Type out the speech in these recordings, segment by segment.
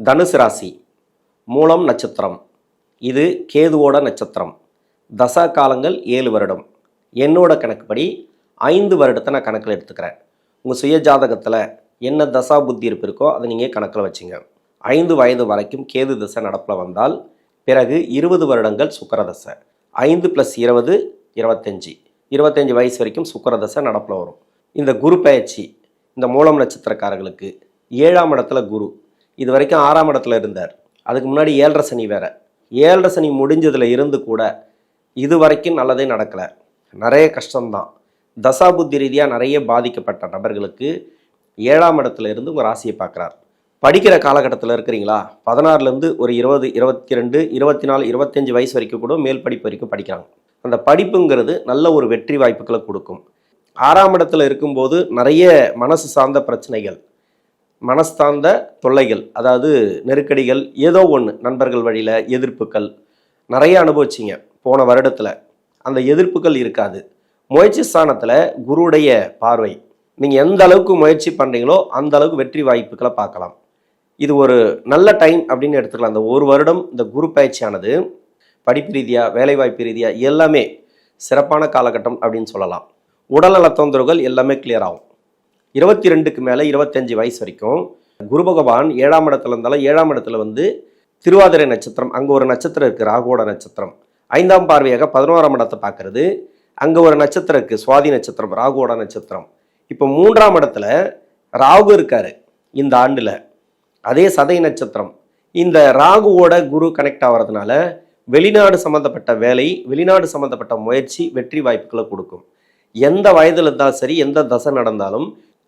தனுசு ராசி மூலம் நட்சத்திரம். இது கேதுவோட நட்சத்திரம். தசா காலங்கள் ஏழு வருடம். என்னோட கணக்குப்படி ஐந்து வருடத்தை நான் கணக்கில் எடுத்துக்கிறேன். உங்கள் சுய ஜாதகத்தில் என்ன தசா புத்தி இருப்பு இருக்கோ அதை நீங்கள் கணக்கில் வச்சுங்க. ஐந்து வயது வரைக்கும் கேது தசை நடப்பில் வந்தால் பிறகு இருபது வருடங்கள் சுக்கரதசை ஐந்து ப்ளஸ் இருபது இருபத்தஞ்சி. இருபத்தஞ்சி வயசு வரைக்கும் சுக்கரதசை நடப்பில் வரும். இந்த குரு பயிற்சி இந்த மூலம் நட்சத்திரக்காரர்களுக்கு ஏழாம் இடத்துல குரு. இது வரைக்கும் ஆறாம் இடத்துல இருந்தார். அதுக்கு முன்னாடி ஏழரை சனி வேற. ஏழரை சனி முடிஞ்சதில் இருந்து கூட இது வரைக்கும் நல்லதே நடக்கலை. நிறைய கஷ்டம்தான். தசாபுத்தி ரீதியாக நிறைய பாதிக்கப்பட்ட நபர்களுக்கு ஏழாம் இடத்துல இருந்து உங்கள் ராசியை பார்க்குறார். படிக்கிற காலகட்டத்தில் இருக்கிறீங்களா? பதினாறுலேருந்து ஒரு இருபது இருபத்தி ரெண்டு இருபத்தி நாலு இருபத்தஞ்சு வயசு வரைக்கும் கூட மேல் படிப்பு வரைக்கும் படிக்கிறாங்க. அந்த படிப்புங்கிறது நல்ல ஒரு வெற்றி வாய்ப்புகளை கொடுக்கும். ஆறாம் இடத்துல இருக்கும்போது நிறைய மனசு சார்ந்த பிரச்சனைகள் மனஸ்தாந்த தொல்லைகள் அதாவது நெருக்கடிகள் ஏதோ ஒன்று நண்பர்கள் வழியில் எதிர்ப்புகள் நிறைய அனுபவிச்சிங்க போன வருடத்தில். அந்த எதிர்ப்புகள் இருக்காது. முயற்சி ஸ்தானத்தில் குருடைய பார்வை. நீங்கள் எந்த அளவுக்கு முயற்சி பண்ணுறீங்களோ அந்த அளவுக்கு வெற்றி வாய்ப்புகளை பார்க்கலாம். இது ஒரு நல்ல டைம் அப்படின்னு எடுத்துக்கலாம். இந்த ஒரு வருடம் இந்த குரு பயிற்சியானது படிப்பு ரீதியாக வேலைவாய்ப்பு ரீதியாக எல்லாமே சிறப்பான காலகட்டம் அப்படின்னு சொல்லலாம். உடல்நல தொந்தரவுகள் எல்லாமே கிளியர் ஆகும். இருபத்தி ரெண்டுக்கு மேலே இருபத்தஞ்சு வயசு வரைக்கும் குரு பகவான் ஏழாம் இடத்துல இருந்தாலும் ஏழாம் இடத்துல வந்து திருவாதிரை நட்சத்திரம் அங்கே ஒரு நட்சத்திரம் இருக்குது ராகுவோட நட்சத்திரம். ஐந்தாம் பார்வையாக பதினோராம் இடத்தை பார்க்கறது. அங்கே ஒரு நட்சத்திரம் இருக்குது சுவாதி நட்சத்திரம் ராகுவோட நட்சத்திரம். இப்போ மூன்றாம் இடத்துல ராகு இருக்காரு இந்த ஆண்டில். அதே சதை நட்சத்திரம். இந்த ராகுவோட குரு கனெக்ட் ஆகிறதுனால வெளிநாடு சம்மந்தப்பட்ட வேலை வெளிநாடு சம்மந்தப்பட்ட முயற்சி வெற்றி வாய்ப்புகளை கொடுக்கும். எந்த வயதில் இருந்தாலும் சரி எந்த தசை நடந்தாலும்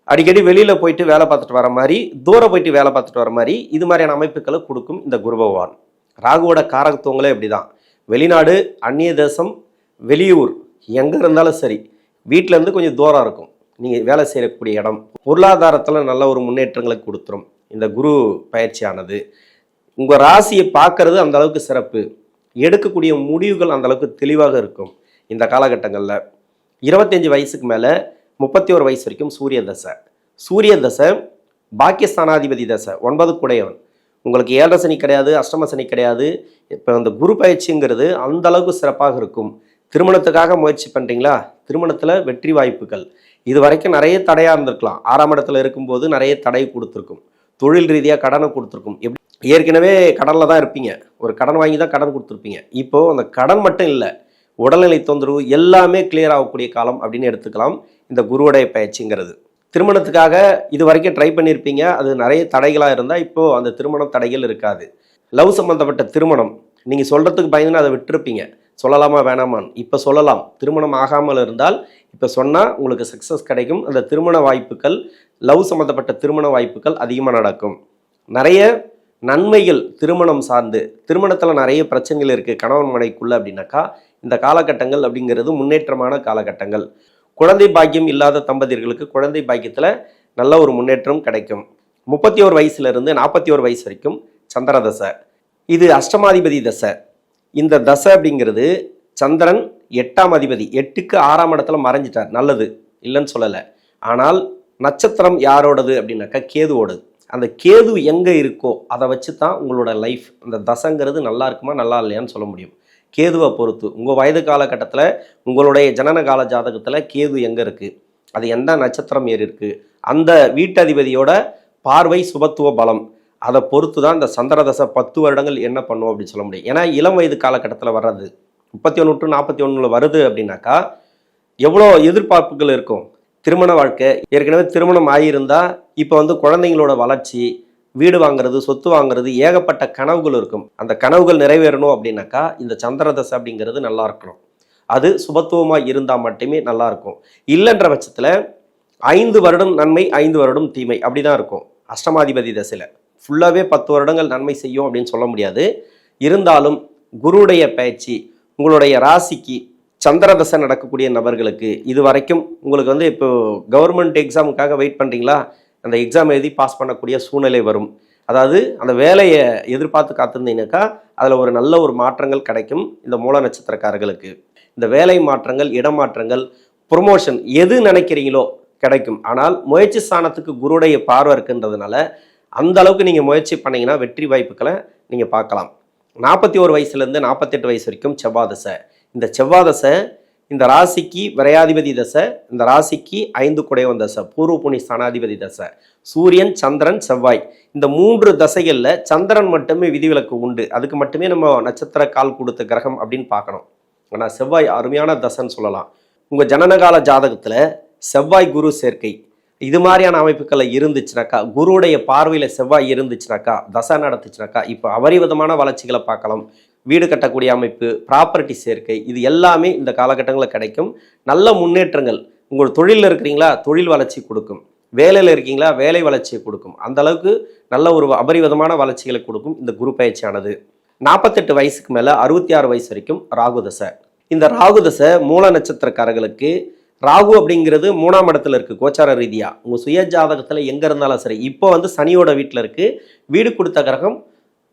அடிக்கடி வெளியில் போயிட்டு வேலை பார்த்துட்டு வர மாதிரி தூரம் போயிட்டு வேலை பார்த்துட்டு வர மாதிரி இது மாதிரியான அமைப்புகளை கொடுக்கும் இந்த குரு பகவான் ராகுவோட காரகத்துவங்களே இப்படி தான் வெளிநாடு அந்நிய தேசம் வெளியூர் எங்கே இருந்தாலும் சரி வீட்டிலேருந்து கொஞ்சம் தூரம் இருக்கும். நீங்கள் வேலை செய்யக்கூடிய இடம். பொருளாதாரத்தில் நல்ல ஒரு முன்னேற்றங்களை கொடுத்துரும். இந்த குரு பயிற்சியானது. உங்கள் ராசியை பார்க்கறது அந்த அளவுக்கு சிறப்பு. எடுக்கக்கூடிய முடிவுகள் அந்த அளவுக்கு தெளிவாக இருக்கும். இந்த காலகட்டங்களில். இருபத்தஞ்சி வயசுக்கு மேலே முப்பத்தி ஒரு வயசு வரைக்கும் சூரிய தசை சூரிய தசை பாக்கியஸ்தானாதிபதி தசை ஒன்பது குடையவன். உங்களுக்கு ஏழரை சனி கிடையாது அஷ்டம சனி கிடையாது. இப்போ அந்த குரு பயிற்சிங்கிறது அந்த அளவுக்கு சிறப்பாக இருக்கும். திருமணத்துக்காக முயற்சி பண்ணுறீங்களா திருமணத்தில் வெற்றி வாய்ப்புகள். இது வரைக்கும் நிறைய தடையாக இருந்திருக்கலாம். ஆறாம் இடத்துல இருக்கும்போது நிறைய தடை கொடுத்துருக்கும். தொழில் ரீதியாக கடனை கொடுத்துருக்கும். எப்படி ஏற்கனவே கடனில் தான் இருப்பீங்க. ஒரு கடன் வாங்கி தான் கடன் கொடுத்துருப்பீங்க. இப்போது அந்த கடன் மட்டும் இல்லை. உடல்நிலை தொந்தரவு எல்லாமே கிளியர் ஆகக்கூடிய காலம் அப்படின்னு எடுத்துக்கலாம். இந்த குருவுடைய பயிற்சிங்கிறது. திருமணத்துக்காக இது வரைக்கும் ட்ரை பண்ணியிருப்பீங்க அது நிறைய தடைகளாக இருந்தால் இப்போது அந்த திருமணம் தடைகள் இருக்காது. லவ் சம்மந்தப்பட்ட திருமணம் நீங்கள் சொல்கிறதுக்கு பயந்துன்னு அதை விட்டுருப்பீங்க. சொல்லலாமா வேணாமான்னு. இப்போ சொல்லலாம். திருமணம் ஆகாமல் இருந்தால் இப்போ சொன்னால் உங்களுக்கு சக்ஸஸ் கிடைக்கும். அந்த திருமண வாய்ப்புகள் லவ் சம்மந்தப்பட்ட திருமண வாய்ப்புகள் அதிகமாக நடக்கும். நிறைய நன்மைகள் திருமணம் சார்ந்து திருமணத்தில் நிறைய பிரச்சனைகள் இருக்குது கணவன் மனைக்குள்ளே அப்படின்னாக்கா இந்த காலகட்டங்கள் அப்படிங்கிறது முன்னேற்றமான காலகட்டங்கள். குழந்தை பாக்கியம் இல்லாத தம்பதியர்களுக்கு குழந்தை பாக்கியத்தில் நல்ல ஒரு முன்னேற்றம் கிடைக்கும். முப்பத்தி ஒரு வயசுலேருந்து நாற்பத்தி ஒரு வயசு வரைக்கும் சந்திர தசை. இது அஷ்டமாதிபதி தசை. இந்த தசை அப்படிங்கிறது சந்திரன் எட்டாம் அதிபதி எட்டுக்கு ஆறாம் இடத்துல மறைஞ்சிட்டார். நல்லது இல்லைன்னு சொல்லலை. ஆனால் நட்சத்திரம் யாரோடது அப்படின்னாக்கா கேதுவோடது. அந்த கேது எங்கே இருக்கோ அதை வச்சு தான் உங்களோட லைஃப் அந்த தசைங்கிறது நல்லா இருக்குமா நல்லா இல்லையான்னு சொல்ல முடியும். கேதுவை பொறுத்து. உங்கள் வயது காலகட்டத்தில் உங்களுடைய ஜனன கால ஜாதகத்தில் கேது எங்கே இருக்குது அது எந்த நட்சத்திரம் ஏறி இருக்குது அந்த வீட்டதிபதியோட பார்வை சுபத்துவ பலம் அதை பொறுத்து தான் இந்த சந்திரதசை பத்து வருடங்கள் என்ன பண்ணும் அப்படின்னு சொல்ல முடியும். ஏன்னா இளம் வயது காலகட்டத்தில் வர்றது முப்பத்தி ஒன்று டு நாற்பத்தி ஒன்றில் வருது அப்படின்னாக்கா எவ்வளோ எதிர்பார்ப்புகள் இருக்கும். திருமண வாழ்க்கை ஏற்கனவே திருமணம் ஆகியிருந்தால் இப்போ வந்து குழந்தைங்களோட வளர்ச்சி வீடு வாங்குறது சொத்து வாங்குறது ஏகப்பட்ட கனவுகள் இருக்கும். அந்த கனவுகள் நிறைவேறணும் அப்படின்னாக்கா இந்த சந்திரதசை அப்படிங்கிறது நல்லா இருக்கணும். அது சுபத்துவமாக இருந்தால் மட்டுமே நல்லா இருக்கும். இல்லைன்ற பட்சத்தில் ஐந்து வருடம் நன்மை ஐந்து வருடம் தீமை அப்படி தான் இருக்கும். அஷ்டமாதிபதி தசையில். ஃபுல்லாகவே பத்து வருடங்கள் நன்மை செய்யும் அப்படின்னு சொல்ல முடியாது. இருந்தாலும் குருடைய பயிற்சி உங்களுடைய ராசிக்கு சந்திரதசை நடக்கக்கூடிய நபர்களுக்கு இது வரைக்கும் உங்களுக்கு வந்து இப்போ கவர்மெண்ட் எக்ஸாமுக்காக வெயிட் பண்ணுறீங்களா அந்த எக்ஸாம் எழுதி பாஸ் பண்ணக்கூடிய சூழ்நிலை வரும். அதாவது அந்த வேலையை எதிர்பார்த்து காத்திருந்தீங்கன்னாக்கா அதில் ஒரு நல்ல ஒரு மாற்றங்கள் கிடைக்கும் இந்த மூல நட்சத்திரக்காரர்களுக்கு. இந்த வேலை மாற்றங்கள் இடமாற்றங்கள் ப்ரொமோஷன் எது நினைக்கிறீங்களோ கிடைக்கும். ஆனால் முயற்சி ஸ்தானத்துக்கு குருடைய பார்வை இருக்குன்றதுனால அந்த அளவுக்கு நீங்கள் முயற்சி பண்ணீங்கன்னா வெற்றி வாய்ப்புகளை நீங்கள் பார்க்கலாம். நாற்பத்தி ஒரு வயசுலேருந்து நாற்பத்தெட்டு வயசு வரைக்கும் செவ்வாதசை. இந்த செவ்வாதசை இந்த ராசிக்கு விரையாதிபதி தசை இந்த ராசிக்கு ஐந்து குடைவன் தசை பூர்வ புனி ஸ்தானாதிபதி தசை சூரியன் சந்திரன் செவ்வாய். இந்த மூன்று தசைகளில் சந்திரன் மட்டுமே விதிவிலக்கு உண்டு. அதுக்கு மட்டுமே நம்ம நட்சத்திர கால் கொடுத்த கிரகம் அப்படின்னு பார்க்கணும். ஆனால் செவ்வாய் அருமையான தசைன்னு சொல்லலாம். உங்கள் ஜனனகால ஜாதகத்தில் செவ்வாய் குரு சேர்க்கை. இது மாதிரியான அமைப்புகளை இருந்துச்சுனாக்கா குருவுடைய பார்வையில் செவ்வாய் இருந்துச்சுனாக்கா தசை நடத்துச்சுனாக்கா இப்போ அபரிவிதமான வளர்ச்சிகளை பார்க்கலாம். வீடு கட்டக்கூடிய அமைப்பு ப்ராப்பர்ட்டி சேர்க்கை இது எல்லாமே இந்த காலகட்டங்களில் கிடைக்கும். நல்ல முன்னேற்றங்கள். உங்கள் தொழிலில் இருக்கிறீங்களா? தொழில் வளர்ச்சி கொடுக்கும். வேலையில் இருக்கீங்களா? வேலை வளர்ச்சியை கொடுக்கும். அந்த அளவுக்கு நல்ல ஒரு அபரிவிதமான வளர்ச்சிகளை கொடுக்கும் இந்த குரு பயிற்சியானது. நாற்பத்தெட்டு வயசுக்கு மேலே அறுபத்தி ஆறு வயசு வரைக்கும் ராகு தசை. இந்த ராகு தசை மூல நட்சத்திரக்காரர்களுக்கு ராகு அப்படிங்கிறது மூணாம் இடத்துல இருக்குது கோச்சார ரீதியாக உங்கள் சுய ஜாதகத்தில் எங்கே இருந்தாலும் சரி இப்போ வந்து சனியோட வீட்டில் இருக்குது வீடு கொடுத்த கிரகம்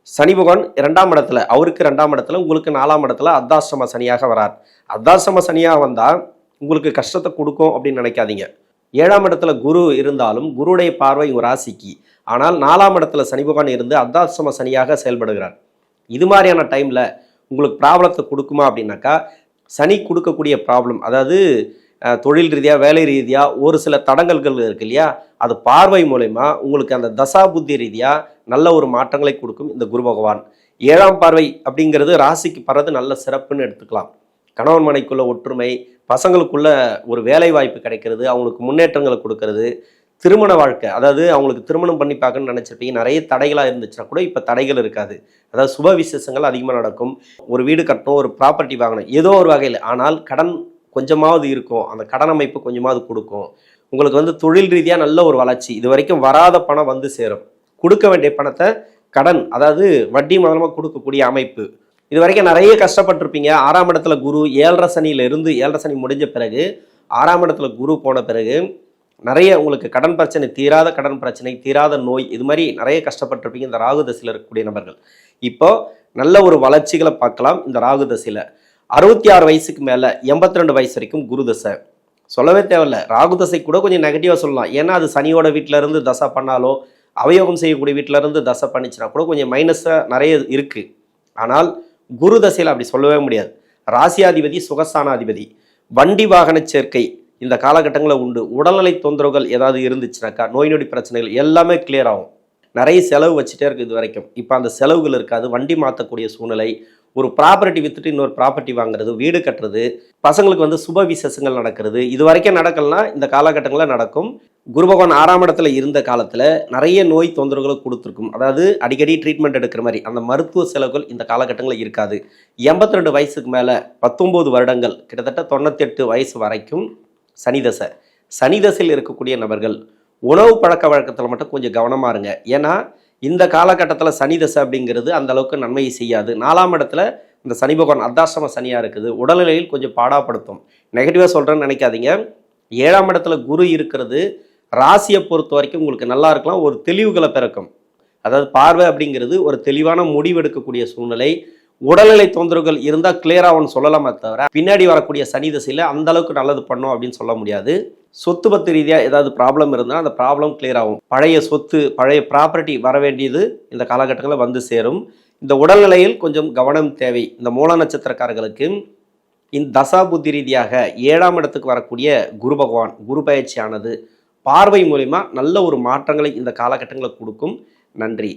சனி பகவான் இரண்டாம் இடத்துல அவருக்கு ரெண்டாம் இடத்துல உங்களுக்கு நாலாம் இடத்துல அர்த்தாசிரம சனியாக வரார். அர்த்தாசிரம சனியாக வந்தால் உங்களுக்கு கஷ்டத்தை கொடுக்கும் அப்படின்னு நினைக்காதீங்க. ஏழாம் இடத்துல குரு இருந்தாலும் குருடைய பார்வை ஒரு ராசிக்கு. ஆனால் நாலாம் இடத்துல சனி பகவான் இருந்து அர்த்தாசிரம சனியாக செயல்படுகிறார். இது மாதிரியான டைமில் உங்களுக்கு ப்ராப்ளத்தை கொடுக்குமா அப்படின்னாக்கா சனி கொடுக்கக்கூடிய ப்ராப்ளம் அதாவது தொழில் ரீதியாக வேலை ரீதியாக ஒரு சில தடங்கல்கள் இருக்கு இல்லையா? அது பார்வை மூலயமா உங்களுக்கு அந்த தசா புத்தி ரீதியாக நல்ல ஒரு மாற்றங்களை கொடுக்கும் இந்த குரு பகவான். ஏழாம் பார்வை அப்படிங்கிறது ராசிக்கு படுறது நல்ல சிறப்புன்னு எடுத்துக்கலாம். கணவன் மனைக்குள்ள ஒற்றுமை பசங்களுக்குள்ள ஒரு வேலை வாய்ப்பு கிடைக்கிறது அவங்களுக்கு முன்னேற்றங்களை கொடுக்கறது திருமண வாழ்க்கை அதாவது அவங்களுக்கு திருமணம் பண்ணி பார்க்கணும்னு நினச்சிருப்பீங்க நிறைய தடைகளாக இருந்துச்சுன்னா கூட இப்போ தடைகள் இருக்காது. அதாவது சுப விசேஷங்கள் அதிகமாக நடக்கும். ஒரு வீடு கட்டணும் ஒரு ப்ராப்பர்ட்டி வாங்கணும் ஏதோ ஒரு வகையில். ஆனால் கடன் கொஞ்சமாவது இருக்கும். அந்த கடன் அமைப்பு கொஞ்சமாவது கொடுக்கும். உங்களுக்கு வந்து தொழில் ரீதியாக நல்ல ஒரு வளர்ச்சி. இது வரைக்கும் வராத பணம் வந்து சேரும். கொடுக்க வேண்டிய பணத்தை கடன் அதாவது வட்டி மூலமாக கொடுக்கக்கூடிய அமைப்பு. இது வரைக்கும் நிறைய கஷ்டப்பட்டிருப்பீங்க. ஆறாம் இடத்துல குரு ஏழரை சனியில இருந்து ஏழரை சனி முடிஞ்ச பிறகு ஆறாம் இடத்துல குரு போன பிறகு நிறைய உங்களுக்கு கடன் பிரச்சனை தீராத கடன் பிரச்சனை தீராத நோய் இது மாதிரி நிறைய கஷ்டப்பட்டிருப்பீங்க. இந்த ராகு தசையில் இருக்கக்கூடிய நபர்கள். இப்போ நல்ல ஒரு வளர்ச்சிகளை பார்க்கலாம். இந்த ராகு தசையில் அறுபத்தி ஆறு வயசுக்கு மேலே எண்பத்தி ரெண்டு வயசு வரைக்கும் குரு தசை. சொல்லவே தேவையில்ல. ராகு தசை கூட கொஞ்சம் நெகட்டிவாக சொல்லலாம். ஏன்னா அது சனியோட வீட்டில இருந்து தசை பண்ணாலோ அவயோகம் செய்யக்கூடிய வீட்டில இருந்து தசை பண்ணிச்சுனா கூட கொஞ்சம் மைனஸாக நிறைய இருக்குது ஆனால் குரு தசையில் அப்படி சொல்லவே முடியாது. ராசியாதிபதி சுகஸ்தானாதிபதி வண்டி வாகன சேர்க்கை இந்த காலகட்டங்களில் உண்டு. உடல்நிலை தொந்தரவுகள் ஏதாவது இருந்துச்சுனாக்கா நோய் நொடி பிரச்சனைகள் எல்லாமே கிளியர் ஆகும். நிறைய செலவு வச்சுட்டே இருக்குது இது வரைக்கும். இப்போ அந்த செலவுகள் இருக்காது. வண்டி மாற்றக்கூடிய சூழ்நிலை ஒரு ப்ராப்பர்ட்டி வித்துட்டு இன்னொரு ப்ராப்பர்ட்டி வாங்குறது வீடு கட்டுறது பசங்களுக்கு வந்து சுப விசேஷங்கள் நடக்கிறது. இது வரைக்கும் நடக்கலாம் இந்த காலகட்டங்களில் நடக்கும். குரு பகவான் ஆறாம் இடத்துல இருந்த காலத்தில் நிறைய நோய் தொந்தரவுகளை கொடுத்துருக்கும். அதாவது அடிக்கடி ட்ரீட்மெண்ட் எடுக்கிற மாதிரி அந்த மருத்துவ செலவுகள் இந்த காலகட்டங்களில் இருக்காது. எண்பத்தி ரெண்டு வயசுக்கு மேலே பத்தொம்போது வருடங்கள் கிட்டத்தட்ட தொண்ணூத்தெட்டு வயசு வரைக்கும் சனி தசை. சனி தசையில் இருக்கக்கூடிய நபர்கள் உணவு பழக்க வழக்கத்தில் மட்டும் கொஞ்சம் கவனமாக இருங்க. ஏன்னா இந்த காலகட்டத்தில் சனி தசை அப்படிங்கிறது அந்த அளவுக்கு நன்மையை செய்யாது. நாலாம் இடத்துல இந்த சனி பகவான் அர்த்தாசிரம சனியாக இருக்குது. உடல்நிலையில் கொஞ்சம் பாடாப்படுத்தும். நெகட்டிவாக சொல்கிறேன்னு நினைக்காதீங்க. ஏழாம் இடத்துல குரு இருக்கிறது. ராசியை பொறுத்த வரைக்கும் உங்களுக்கு நல்லா இருக்கலாம். ஒரு தெளிவுகளை பிறக்கும். அதாவது பார்வை அப்படிங்கிறது ஒரு தெளிவான முடிவெடுக்கக்கூடிய சூழ்நிலை. உடல்நிலை தொந்தரவுகள் இருந்தால் கிளியராகும்னு சொல்லலாமே தவிர பின்னாடி வரக்கூடிய சனி தசையில் அந்த அளவுக்கு நல்லது பண்ணும் அப்படின்னு சொல்ல முடியாது. சொத்து பத்து ரீதியாக ஏதாவது ப்ராப்ளம் இருந்தால் அந்த ப்ராப்ளம் கிளியர் ஆகும். பழைய சொத்து பழைய ப்ராப்பர்ட்டி வர வேண்டியது இந்த காலகட்டங்களில் வந்து சேரும். இந்த உடல்நிலையில் கொஞ்சம் கவனம் தேவை. இந்த மூல நட்சத்திரக்காரர்களுக்கு இந்த தசா புத்தி ரீதியாக ஏழாம் இடத்துக்கு வரக்கூடிய குரு பகவான் குரு பயிற்சியானது பார்வை மூலிமா நல்ல ஒரு மாற்றங்களை இந்த காலகட்டங்களை கொடுக்கும். நன்றி.